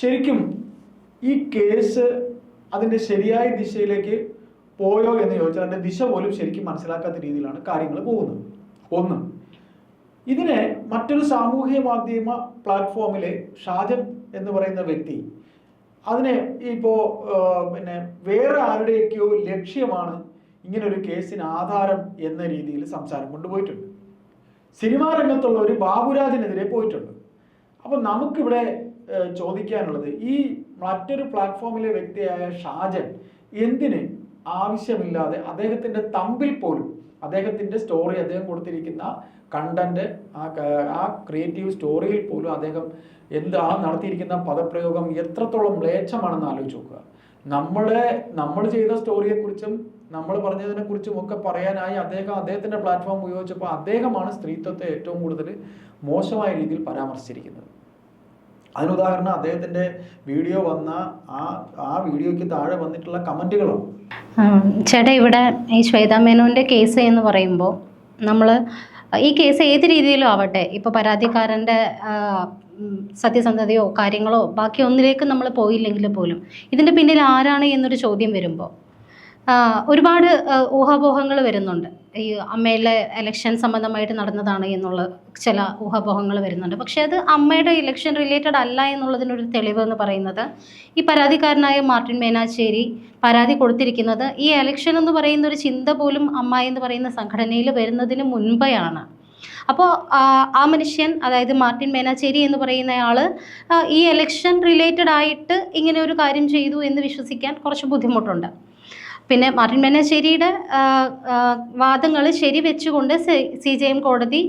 ശരിക്കും ഈ കേസ് അതിന്റെ ശരിയായ ദിശയിലേക്ക് പോയോ എന്ന് ചോദിച്ചാൽ അതിന്റെ ദിശ പോലും ശരിക്കും മനസ്സിലാക്കാത്ത രീതിയിലാണ് കാര്യങ്ങൾ പോകുന്നത്. ഒന്ന് ഇതിനെ മറ്റൊരു സാമൂഹ്യ മാധ്യമ പ്ലാറ്റ്ഫോമിലെ ഷാജൻ എന്ന് പറയുന്ന വ്യക്തി അതിനെ ഇപ്പോൾ പിന്നെ വേറെ ആരുടെയൊക്കെയോ ലക്ഷ്യമാണ് ഇങ്ങനൊരു കേസിന് ആധാരം എന്ന രീതിയിൽ സംസാരം കൊണ്ടുപോയിട്ടുണ്ട്. സിനിമാ രംഗത്തുള്ള ഒരു ബാബുരാജിനെതിരെ പോയിട്ടുണ്ട്. അപ്പം നമുക്കിവിടെ ചോദിക്കാനുള്ളത്. ഈ മറ്റൊരു പ്ലാറ്റ്ഫോമിലെ വ്യക്തിയായ ഷാജൻ എന്തിന് ആവശ്യമില്ലാതെ അദ്ദേഹത്തിന്റെ തമ്പിൽ പോലും അദ്ദേഹത്തിന്റെ സ്റ്റോറി അദ്ദേഹം കൊടുത്തിരിക്കുന്ന കണ്ടന്റ് ആ ആ ക്രിയേറ്റീവ് സ്റ്റോറിയിൽ പോലും അദ്ദേഹം എന്ത് ആ നടത്തിയിരിക്കുന്ന പദപ്രയോഗം എത്രത്തോളം മ്ലേച്ഛമാണെന്ന് ആലോചിച്ച് നോക്കുക. നമ്മളെ നമ്മൾ ചെയ്ത സ്റ്റോറിയെക്കുറിച്ചും നമ്മൾ പറഞ്ഞതിനെക്കുറിച്ചും ഒക്കെ പറയാനായി അദ്ദേഹം അദ്ദേഹത്തിന്റെ പ്ലാറ്റ്ഫോം ഉപയോഗിച്ചപ്പോൾ അദ്ദേഹമാണ് സ്ത്രീത്വത്തെ ഏറ്റവും കൂടുതൽ മോശമായ രീതിയിൽ പരാമർശിച്ചിരിക്കുന്നത്. അതിന് ഉദാഹരണം അദ്ദേഹത്തിന്റെ വീഡിയോ വന്ന ആ ആ വീഡിയോയ്ക്ക് താഴെ വന്നിട്ടുള്ള കമന്റുകളാണ് ഉം, ചേട്ടാ ഇവിടെ ഈ ശ്വേതാ മേനോന്റെ കേസ് എന്ന് പറയുമ്പോൾ നമ്മൾ ഈ കേസ് ഏത് രീതിയിലും ആവട്ടെ ഇപ്പോൾ പരാതിക്കാരന്റെ സത്യസന്ധതയോ കാര്യങ്ങളോ ബാക്കി ഒന്നിലേക്ക് നമ്മൾ പോയില്ലെങ്കിൽ പോലും ഇതിന്റെ പിന്നിൽ ആരാണ് എന്നൊരു ചോദ്യം വരുമ്പോൾ ഒരുപാട് ഊഹാപോഹങ്ങൾ വരുന്നുണ്ട്. ഈ അമ്മയിലെ ഇലക്ഷൻ സംബന്ധമായിട്ട് നടന്നതാണ് എന്നുള്ള ചില ഊഹാപോഹങ്ങൾ വരുന്നുണ്ട്. പക്ഷേ അത് അമ്മയുടെ ഇലക്ഷൻ റിലേറ്റഡ് അല്ല എന്നുള്ളതിനൊരു തെളിവ് എന്ന് പറയുന്നത് ഈ പരാതിക്കാരനായ മാർട്ടിൻ മേനാശ്ശേരി പരാതി കൊടുത്തിരിക്കുന്നത് ഈ ഇലക്ഷൻ എന്ന് പറയുന്ന ഒരു ചിന്ത പോലും അമ്മ എന്ന് പറയുന്ന സംഘടനയിൽ വരുന്നതിന് മുൻപെയാണ്. അപ്പോൾ ആ മനുഷ്യൻ അതായത് മാർട്ടിൻ മേനാച്ചേരി എന്ന് പറയുന്ന ആൾ ഈ ഇലക്ഷൻ റിലേറ്റഡ് ആയിട്ട് ഇങ്ങനെ ഒരു കാര്യം ചെയ്തു എന്ന് വിശ്വസിക്കാൻ കുറച്ച് ബുദ്ധിമുട്ടുണ്ട്. പിന്നെ മാർട്ടിൻ മേനാശ്ശേരിയുടെ വാദങ്ങൾ ശരിവെച്ചുകൊണ്ട് സി ജെ എം കോടതി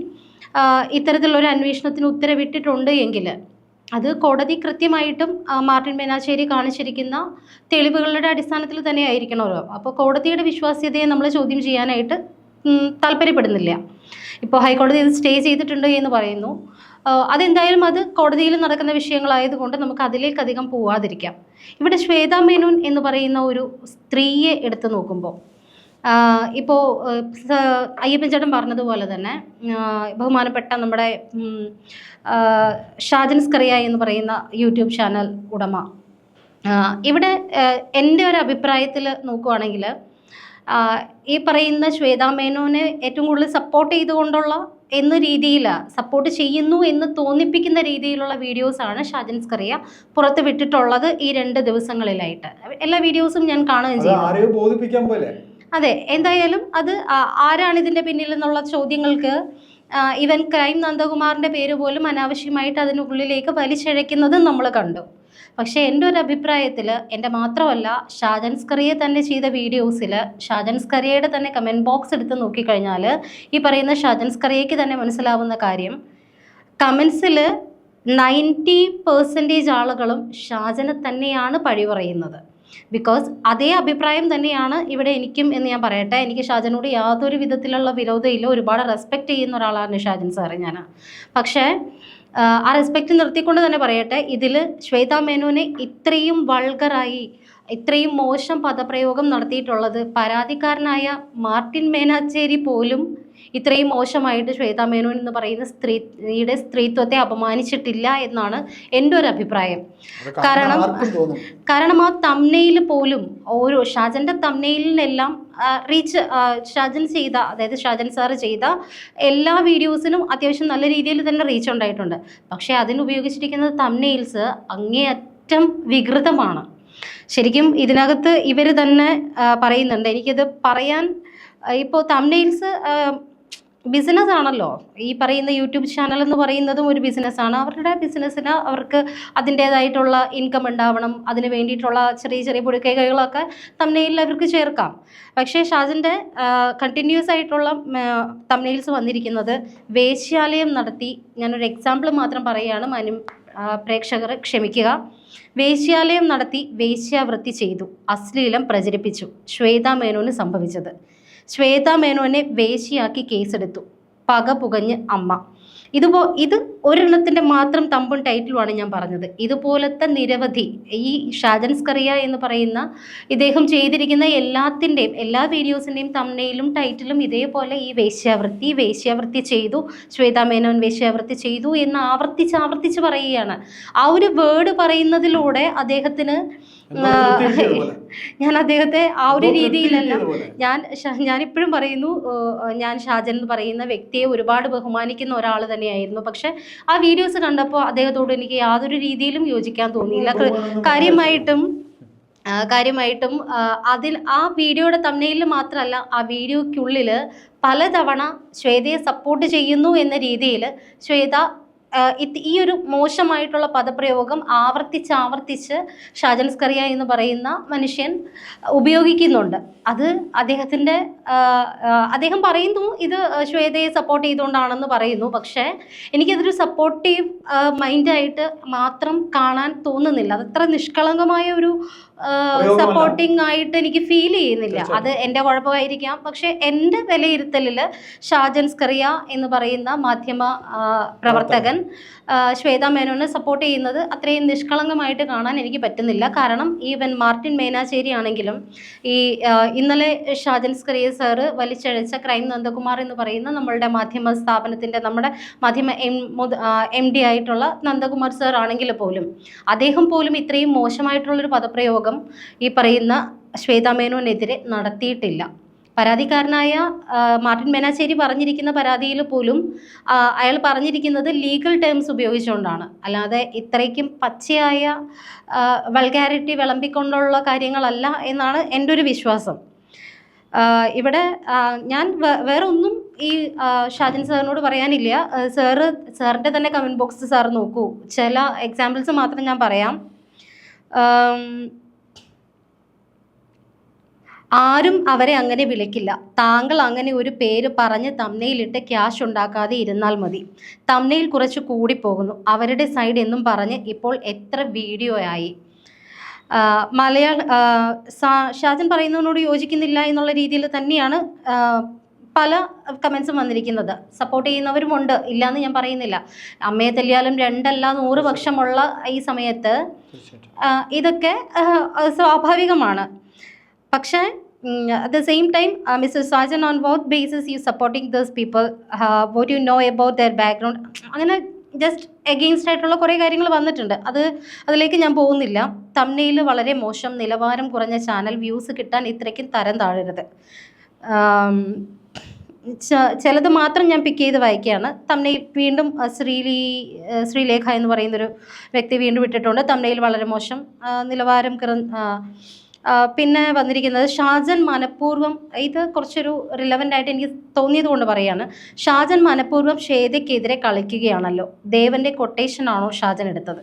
ഇത്തരത്തിലുള്ള അന്വേഷണത്തിന് ഉത്തരവിട്ടിട്ടുണ്ട് എങ്കിൽ അത് കോടതി കൃത്യമായിട്ടും മാർട്ടിൻ മേനാശ്ശേരി കാണിച്ചിരിക്കുന്ന തെളിവുകളുടെ അടിസ്ഥാനത്തിൽ തന്നെ ആയിരിക്കണമല്ലോ അപ്പോൾ കോടതിയുടെ വിശ്വാസ്യതയെ നമ്മൾ ചോദ്യം ചെയ്യാനായിട്ട് താല്പര്യപ്പെടുന്നില്ല. ഇപ്പോൾ ഹൈക്കോടതി ഇത് സ്റ്റേ ചെയ്തിട്ടുണ്ട് എന്ന് പറയുന്നു. അതെന്തായാലും അത് കോടതിയിൽ നടക്കുന്ന വിഷയങ്ങളായതുകൊണ്ട് നമുക്ക് അതിലേക്ക് അധികം പോവാതിരിക്കാം. ഇവിടെ ശ്വേതാ മേനോൻ എന്ന് പറയുന്ന ഒരു സ്ത്രീയെ എടുത്തു നോക്കുമ്പോൾ ഇപ്പോൾ അയ്യപ്പൻ ചേട്ടൻ പറഞ്ഞതുപോലെ തന്നെ ബഹുമാനപ്പെട്ട നമ്മുടെ ഷാജൻസ് കറിയ എന്ന് പറയുന്ന യൂട്യൂബ് ചാനൽ ഉടമ. ഇവിടെ എന്റെ ഒരു അഭിപ്രായത്തിൽ നോക്കുവാണെങ്കിൽ ഈ പറയുന്ന ശ്വേതാ മേനോനെ ഏറ്റവും കൂടുതൽ സപ്പോർട്ട് ചെയ്തുകൊണ്ടുള്ള എന്ന രീതിയിൽ സപ്പോർട്ട് ചെയ്യുന്നു എന്ന് തോന്നിപ്പിക്കുന്ന രീതിയിലുള്ള വീഡിയോസാണ് ഷാജൻ സ്കറിയ പുറത്ത് വിട്ടിട്ടുള്ളത് ഈ രണ്ട് ദിവസങ്ങളിലായിട്ട്. എല്ലാ വീഡിയോസും ഞാൻ കാണുകയും ചെയ്യും ചെയ്തു അതെ എന്തായാലും അത് ആരാണ് ഇതിന്റെ പിന്നിൽ എന്നുള്ള ചോദ്യങ്ങൾക്ക് ഇവൻ ക്രൈം നന്ദകുമാറിന്റെ പേര് പോലും അനാവശ്യമായിട്ട് അതിനുള്ളിലേക്ക് വലിച്ചിഴയ്ക്കുന്നത് നമ്മൾ കണ്ടു. പക്ഷേ എന്റെ ഒരു അഭിപ്രായത്തിൽ എന്റെ മാത്രമല്ല ഷാജൻസ് കറിയെ തന്നെ ചെയ്ത വീഡിയോസിൽ ഷാജൻസ് കറിയയുടെ തന്നെ കമന്റ് ബോക്സ് എടുത്ത് നോക്കിക്കഴിഞ്ഞാൽ ഈ പറയുന്ന ഷാജൻസ് സ്കറിയയ്ക്ക് തന്നെ മനസ്സിലാവുന്ന കാര്യം കമൻസിൽ നയന്റി പെർസെന്റേജ് ആളുകളും ഷാജനെ തന്നെയാണ് പഴി പറയുന്നത്. ബിക്കോസ് അതേ അഭിപ്രായം തന്നെയാണ് ഇവിടെ എനിക്കും എന്ന് ഞാൻ പറയട്ടെ. എനിക്ക് ഷാജനോട് യാതൊരു വിധത്തിലുള്ള വിരോധമില്ല. ഒരുപാട് റെസ്പെക്റ്റ് ചെയ്യുന്ന ഒരാളാണ് ഷാജൻ സാറ് ഞാൻ പക്ഷേ ആ, റെസ്പെക്റ്റ് നിർത്തിക്കൊണ്ട് തന്നെ പറയട്ടെ ഇതിൽ ശ്വേതാ മേനോനെ ഇത്രയും വൾഗറായി ഇത്രയും മോശം പദപ്രയോഗം നടത്തിയിട്ടുള്ളത് പരാതിക്കാരനായ മാർട്ടിൻ മേനാച്ചേരി പോലും ഇത്രയും മോശമായിട്ട് ശ്വേതാ മേനോൻ എന്ന് പറയുന്ന സ്ത്രീയുടെ സ്ത്രീത്വത്തെ അപമാനിച്ചിട്ടില്ല എന്നാണ് എന്റെ ഒരു അഭിപ്രായം. കാരണം- കാരണം ആ തമ്നയിൽ പോലും ഓരോ ഷാജന്റെ തമ്നയിലെല്ലാം റീച്ച് ഷാജൻ ചെയ്ത അതായത് ഷാജൻ സാറ് ചെയ്ത എല്ലാ വീഡിയോസിനും അത്യാവശ്യം നല്ല രീതിയിൽ തന്നെ റീച്ച് ഉണ്ടായിട്ടുണ്ട്. പക്ഷേ അതിന് ഉപയോഗിച്ചിരിക്കുന്ന തമ്നെയിൽസ് അങ്ങേയറ്റം വികൃതമാണ്. ശരിക്കും ഇതിനകത്ത് ഇവർ തന്നെ പറയുന്നുണ്ട്. എനിക്കത് പറയാൻ ഇപ്പോൾ തമ്നെയിൽസ് ബിസിനസ് ആണല്ലോ ഈ പറയുന്ന യൂട്യൂബ് ചാനൽ എന്ന് പറയുന്നതും ഒരു ബിസിനസ്സാണ്. അവരുടെ ബിസിനസ്സിന് അവർക്ക് അതിന്റേതായിട്ടുള്ള ഇൻകം ഉണ്ടാവണം. അതിന് വേണ്ടിയിട്ടുള്ള ചെറിയ ചെറിയ പൊടിക്കൈകളൊക്കെ തമ്മിൽ അവർക്ക് ചേർക്കാം. പക്ഷേ ഷാജിന്റെ കണ്ടിന്യൂസ് ആയിട്ടുള്ള തമ്മിൽസ് വന്നിരിക്കുന്നത് വേശ്യാലയം നടത്തി ഞാനൊരു എക്സാമ്പിൾ മാത്രം പറയുകയാണ്. മനു പ്രേക്ഷകർ ക്ഷമിക്കുക. വേശ്യാലയം നടത്തി വേശ്യാവൃത്തി ചെയ്തു. അശ്ലീലം പ്രചരിപ്പിച്ചു. ശ്വേതാ മേനോന് സംഭവിച്ചത്. ശ്വേതാ മേനോനെ വേശിയാക്കി കേസെടുത്തു. പക പുകഞ്ഞ് അമ്മ. ഇതുപോ ഇത് ഒരെണ്ണത്തിന്റെ മാത്രം തമ്പും ടൈറ്റിലുമാണ് ഞാൻ പറഞ്ഞത്. ഇതുപോലത്തെ നിരവധി ഈ ഷാജൻസ് കറിയ എന്ന് പറയുന്ന ഇദ്ദേഹം ചെയ്തിരിക്കുന്ന എല്ലാത്തിന്റെയും എല്ലാ വീഡിയോസിന്റെയും തമ്മയിലും ടൈറ്റിലും ഇതേപോലെ ഈ വേശ്യാവൃത്തി വേശ്യാവൃത്തി ചെയ്തു ശ്വേതാ മേനോൻ വേശ്യാവൃത്തി ചെയ്തു എന്ന് ആവർത്തിച്ച് ആവർത്തിച്ച് പറയുകയാണ്. ആ ഒരു വേർഡ് പറയുന്നതിലൂടെ അദ്ദേഹത്തിന്. ഞാൻ അദ്ദേഹത്തെ ആ ഒരു രീതിയിലല്ല. ഞാൻ ഞാനിപ്പോഴും പറയുന്നു ഞാൻ ഷാജൻ എന്ന് പറയുന്ന വ്യക്തിയെ ഒരുപാട് ബഹുമാനിക്കുന്ന ഒരാൾ തന്നെയായിരുന്നു. പക്ഷെ ആ വീഡിയോസ് കണ്ടപ്പോൾ അദ്ദേഹത്തോട് എനിക്ക് യാതൊരു രീതിയിലും യോജിക്കാൻ തോന്നിയില്ല. കാര്യമായിട്ടും കാര്യമായിട്ടും അതിൽ ആ വീഡിയോയുടെ തമ്മിൽ മാത്രമല്ല ആ വീഡിയോയ്ക്കുള്ളിൽ പലതവണ ശ്വേതയെ സപ്പോർട്ട് ചെയ്യുന്നു എന്ന രീതിയിൽ ശ്വേത ഈ ഒരു മോശമായിട്ടുള്ള പദപ്രയോഗം ആവർത്തിച്ച് ആവർത്തിച്ച് ഷാജൻ സ്കറിയ എന്ന് പറയുന്ന മനുഷ്യൻ ഉപയോഗിക്കുന്നുണ്ട് അത് അദ്ദേഹത്തിന്റെ അദ്ദേഹം പറയുന്നു ഇത് ശ്വേതയെ സപ്പോർട്ട് ചെയ്തുകൊണ്ടാണെന്ന് പറയുന്നു പക്ഷേ എനിക്കതൊരു സപ്പോർട്ടീവ് മൈൻഡായിട്ട് മാത്രം കാണാൻ തോന്നുന്നില്ല അതത്ര നിഷ്കളങ്കമായ ഒരു. സപ്പോർട്ടിംഗ് ആയിട്ട് എനിക്ക് ഫീൽ ചെയ്യുന്നില്ല. അത് എന്റെ എന്റെ കുഴപ്പമായിരിക്കാം. പക്ഷെ എന്റെ വിലയിരുത്തലിൽ ഷാജൻ സ്കറിയ എന്ന് പറയുന്ന മാധ്യമ പ്രവർത്തകൻ ശ്വേത മേനോനെ സപ്പോർട്ട് ചെയ്യുന്നത് അത്രയും നിഷ്കളങ്കമായിട്ട് കാണാൻ എനിക്ക് പറ്റുന്നില്ല. കാരണം ഈവൻ മാർട്ടിൻ മേനാശ്ശേരി ആണെങ്കിലും ഈ ഇന്നലെ ഷാജൻ സ്കറിയ സാറ് വലിച്ചഴച്ച ക്രൈം നന്ദകുമാർ എന്ന് പറയുന്ന നമ്മളുടെ മാധ്യമ സ്ഥാപനത്തിന്റെ നമ്മുടെ മാധ്യമ എം എം ഡി ആയിട്ടുള്ള നന്ദകുമാർ സാർ ആണെങ്കിൽ പോലും അദ്ദേഹം പോലും ഇത്രയും മോശമായിട്ടുള്ളൊരു പദപ്രയോഗം ഈ പറയുന്ന ശ്വേതാമേനോനെതിരെ നടത്തിയിട്ടില്ല. പരാതിക്കാരനായ മാർട്ടിൻ മേനാശ്ശേരി പറഞ്ഞിരിക്കുന്ന പരാതിയിൽ പോലും അയാൾ പറഞ്ഞിരിക്കുന്നത് ലീഗൽ ടേംസ് ഉപയോഗിച്ചുകൊണ്ടാണ്. അല്ലാതെ ഇത്രയ്ക്കും പച്ചയായ വൾഗാരിറ്റി വിളമ്പിക്കൊണ്ടുള്ള കാര്യങ്ങളല്ല എന്നാണ് എന്റെ ഒരു വിശ്വാസം. ഇവിടെ ഞാൻ വേറെ ഒന്നും ഈ ഷാജിൻ സാറിനോട് പറയാനില്ല. സാറ് സാറിന്റെ തന്നെ കമന്റ് ബോക്സ് സാർ നോക്കൂ. ചില എക്സാമ്പിൾസ് മാത്രം ഞാൻ പറയാം. ആരും അവരെ അങ്ങനെ വിളിക്കില്ല. താങ്കൾ അങ്ങനെ ഒരു പേര് പറഞ്ഞ് തമ്മനയിലിട്ട് ക്യാഷ് ഉണ്ടാക്കാതെ ഇരുന്നാൽ മതി. തമ്മനയിൽ കുറച്ച് കൂടിപ്പോകുന്നു. അവരുടെ സൈഡ് എന്നും പറഞ്ഞ് ഇപ്പോൾ എത്ര വീഡിയോ ആയി മലയാള ഷാജൻ പറയുന്നതിനോട് യോജിക്കുന്നില്ല എന്നുള്ള രീതിയിൽ തന്നെയാണ് പല കമൻസും വന്നിരിക്കുന്നത്. സപ്പോർട്ട് ചെയ്യുന്നവരുമുണ്ട് ഇല്ലയെന്ന് ഞാൻ പറയുന്നില്ല. അമ്മയെ തല്ലിയാലും രണ്ടല്ല നൂറ് പക്ഷമുള്ള ഈ സമയത്ത് ഇതൊക്കെ സ്വാഭാവികമാണ്. പക്ഷേ at the same time mister Sajan on vote basis you supporting those people vote you know about their background അങ്ങനെ ജസ്റ്റ് എഗെയിൻസ്റ്റ് ആയിട്ടുള്ള കുറേ കാര്യങ്ങൾ വന്നിട്ടുണ്ട്. അത് അതിലേക്ക് ഞാൻ പോകുന്നില്ല. തമ്മനയിൽ വളരെ മോശം നിലവാരം കുറഞ്ഞ ചാനൽ വ്യൂസ് കിട്ടാൻ ഇത്രയ്ക്കും തരം താഴരുത്. ചിലത് മാത്രം ഞാൻ പിക്ക് ചെയ്ത് വായിക്കുകയാണ്. തമ്മനയിൽ വീണ്ടും ശ്രീലി ശ്രീലേഖ എന്ന് പറയുന്നൊരു വ്യക്തി വീണ്ടും വിട്ടിട്ടുണ്ട് തമ്മനയിൽ വളരെ മോശം നിലവാരം കുറ ആ, ആ, പിന്നെ വന്നിരിക്കുന്നത് ഷാജൻ മനഃപൂർവം ഇത് കുറച്ചൊരു റിലവന്റ് ആയിട്ട് എനിക്ക് തോന്നിയത് കൊണ്ട് പറയുകയാണ് ഷാജൻ മനഃപൂർവം ശ്വേതയ്ക്കെതിരെ കളിക്കുകയാണല്ലോ. ദേവന്റെ കൊട്ടേഷൻ ആണോ ഷാജൻ എടുത്തത്?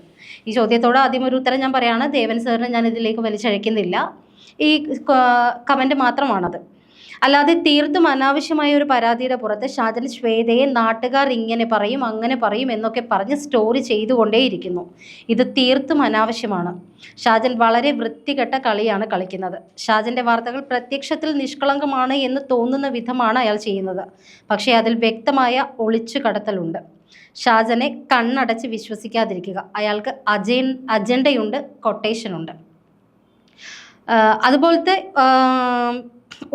ഈ ചോദ്യത്തോട് ആദ്യം ഒരു ഉത്തരം ഞാൻ പറയാണ്. ദേവൻ സാറിനെ ഞാൻ ഇതിലേക്ക് വലിച്ചഴക്കുന്നില്ല. ഈ കമന്റ് മാത്രമാണത്. അല്ലാതെ തീർത്തും അനാവശ്യമായ ഒരു പരാതിയുടെ പുറത്ത് ഷാജൽ ശ്വേതയെ നാട്ടുകാർ ഇങ്ങനെ പറയും അങ്ങനെ പറയും എന്നൊക്കെ പറഞ്ഞ് സ്റ്റോറി ചെയ്തുകൊണ്ടേയിരിക്കുന്നു. ഇത് തീർത്തും അനാവശ്യമാണ്. ഷാജൽ വളരെ വൃത്തികെട്ട കളിയാണ് കളിക്കുന്നത്. ഷാജന്റെ വാർത്തകൾ പ്രത്യക്ഷത്തിൽ നിഷ്കളങ്കമാണ് എന്ന് തോന്നുന്ന വിധമാണ് അയാൾ ചെയ്യുന്നത്. പക്ഷേ അതിൽ വ്യക്തമായ ഒളിച്ചു കടത്തലുണ്ട് ഷാജനെ കണ്ണടച്ച് വിശ്വസിക്കാതിരിക്കുക. അയാൾക്ക് അജൻ അജണ്ടയുണ്ട് കൊട്ടേഷനുണ്ട് അതുപോലത്തെ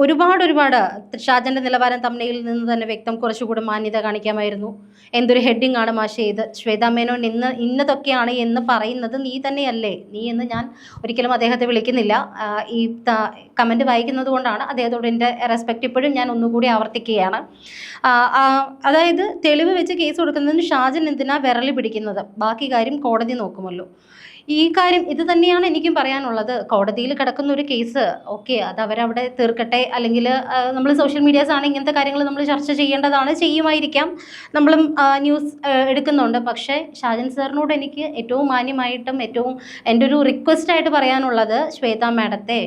ഒരുപാട് ഒരുപാട് ഷാജന്റെ നിലവാരം തമ്മിൽ നിന്ന് തന്നെ വ്യക്തം കുറച്ചുകൂടി മാന്യത കാണിക്കാമായിരുന്നു. എന്തൊരു ഹെഡിങ് ആണ് മാഷ് ചെയ്ത് ശ്വേതാ മേനോൻ ഇന്ന് ഇന്നതൊക്കെയാണ് എന്ന് പറയുന്നത് നീ തന്നെയല്ലേ? നീ എന്ന് ഞാൻ ഒരിക്കലും അദ്ദേഹത്തെ വിളിക്കുന്നില്ല. ഈ കമന്റ് വായിക്കുന്നത് കൊണ്ടാണ് അദ്ദേഹത്തോട് എന്റെ റെസ്പെക്റ്റ് ഇപ്പോഴും ഞാൻ ഒന്നുകൂടി ആവർത്തിക്കുകയാണ്. അതായത് തെളിവ് വെച്ച് കേസ് കൊടുക്കുന്നതിന് ഷാജൻ എന്തിനാ വിരളി പിടിക്കുന്നത്? ബാക്കി കാര്യം കോടതി നോക്കുമല്ലോ. ഈ കാര്യം ഇത് തന്നെയാണ് എനിക്കും പറയാനുള്ളത്. കോടതിയിൽ കിടക്കുന്ന ഒരു കേസ് ഓക്കെ അത് അവരവിടെ തീർക്കട്ടെ അല്ലെങ്കിൽ നമ്മൾ സോഷ്യൽ മീഡിയാസ് ആണ് ഇങ്ങനത്തെ കാര്യങ്ങൾ നമ്മൾ ചർച്ച ചെയ്യേണ്ടതാണ് ചെയ്യുമായിരിക്കാം. നമ്മളും ന്യൂസ് എടുക്കുന്നുണ്ട്. പക്ഷേ ഷാജൻ സാറിനോട് എനിക്ക് ഏറ്റവും മാന്യമായിട്ടും ഏറ്റവും എന്റെ ഒരു റിക്വസ്റ്റ് ആയിട്ട് പറയാനുള്ളത് ശ്വേത മാഡത്തെ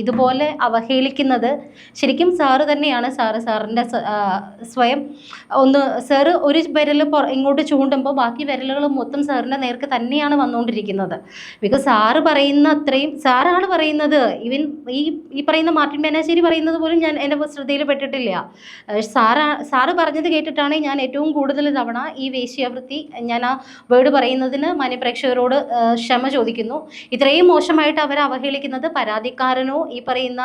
ഇതുപോലെ അവഹേളിക്കുന്നത്. ശരിക്കും സാറ് തന്നെയാണ് സാറ് സാറിന്റെ സ്വയം ഒന്ന് സാറ് ഒരു വിരൽ ഇങ്ങോട്ട് ചൂണ്ടുമ്പോൾ ബാക്കി വിരലുകൾ മൊത്തം സാറിന്റെ നേർക്ക് തന്നെയാണ് വന്നുകൊണ്ടിരിക്കുന്നത്. ബിക്കോസ് സാറ് പറയുന്ന അത്രയും സാറാണ് പറയുന്നത്. ഇവൻ ഈ ഈ പറയുന്ന മാർട്ടിൻ മേനാശ്ശേരി പറയുന്നത് പോലും ഞാൻ എന്റെ ശ്രദ്ധയിൽ പെട്ടിട്ടില്ല. സാറാ സാറ് പറഞ്ഞത് കേട്ടിട്ടാണ് ഞാൻ ഏറ്റവും കൂടുതൽ തവണ ഈ വേശ്യാവൃത്തി ഞാൻ ആ വേർഡ് പറയുന്നതിന് മാന്യപ്രേക്ഷകരോട് ക്ഷമ ചോദിക്കുന്നു. ഇത്രയും മോശമായിട്ട് അവരെ അവഹേളിക്കുന്നത് പരാതിക്കാരനോ ഈ പറയുന്ന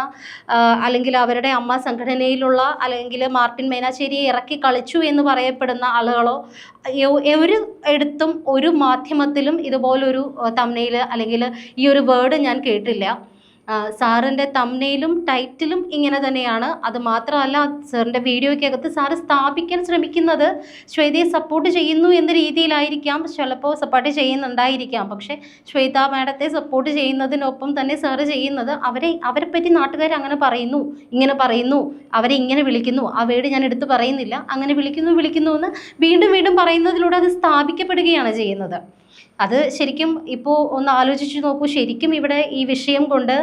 അല്ലെങ്കിൽ അവരുടെ അമ്മ സംഘടനയിലുള്ള അല്ലെങ്കിൽ മാർട്ടിൻ മേനാശ്ശേരിയെ ഇറക്കി കളിച്ചു എന്ന് പറയപ്പെടുന്ന ആളുകളോ ഒരു എടുത്തും ഒരു മാധ്യമത്തിലും ഇതുപോലൊരു തമ്മനയിൽ അല്ലെങ്കിൽ ഈ ഒരു വേർഡ് ഞാൻ കേട്ടില്ല. സാറിന്റെ തമ്മനയിലും ടൈറ്റിലും ഇങ്ങനെ തന്നെയാണ്. അത് മാത്രമല്ല സാറിന്റെ വീഡിയോയ്ക്കകത്ത് സാറ് സ്ഥാപിക്കാൻ ശ്രമിക്കുന്നത് ശ്വേതയെ സപ്പോർട്ട് ചെയ്യുന്നു എന്ന രീതിയിലായിരിക്കാം. ചിലപ്പോൾ സപ്പോർട്ട് ചെയ്യുന്നുണ്ടായിരിക്കാം. പക്ഷേ ശ്വേത മാഡത്തെ സപ്പോർട്ട് ചെയ്യുന്നതിനൊപ്പം തന്നെ സാറ് ചെയ്യുന്നത് അവരെ അവരെ പറ്റി നാട്ടുകാർ അങ്ങനെ പറയുന്നു ഇങ്ങനെ പറയുന്നു അവരെ ഇങ്ങനെ വിളിക്കുന്നു. ആ വീട് ഞാൻ എടുത്തു പറയുന്നില്ല. അങ്ങനെ വിളിക്കുന്നു വിളിക്കുന്നു എന്ന് വീണ്ടും വീണ്ടും പറയുന്നതിലൂടെ അത് സ്ഥാപിക്കപ്പെടുകയാണ് ചെയ്യുന്നത്. അത് ശരിക്കും ഇപ്പോൾ ഒന്ന് ആലോചിച്ച് നോക്കൂ ശരിക്കും ഇവിടെ ഈ വിഷയം കൊണ്ട്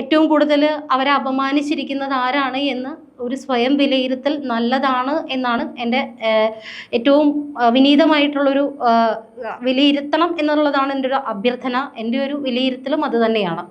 ഏറ്റവും കൂടുതൽ അവരെ അപമാനിച്ചിരിക്കുന്നത് ആരാണ് എന്ന് ഒരു സ്വയം വിലയിരുത്തൽ നല്ലതാണ് എന്നാണ് എന്റെ ഏറ്റവും വിനീതമായിട്ടുള്ളൊരു വിലയിരുത്തണം എന്നുള്ളതാണ് എന്റെ ഒരു അഭ്യർത്ഥന എന്റെ ഒരു വിലയിരുത്തലും അത് തന്നെയാണ്.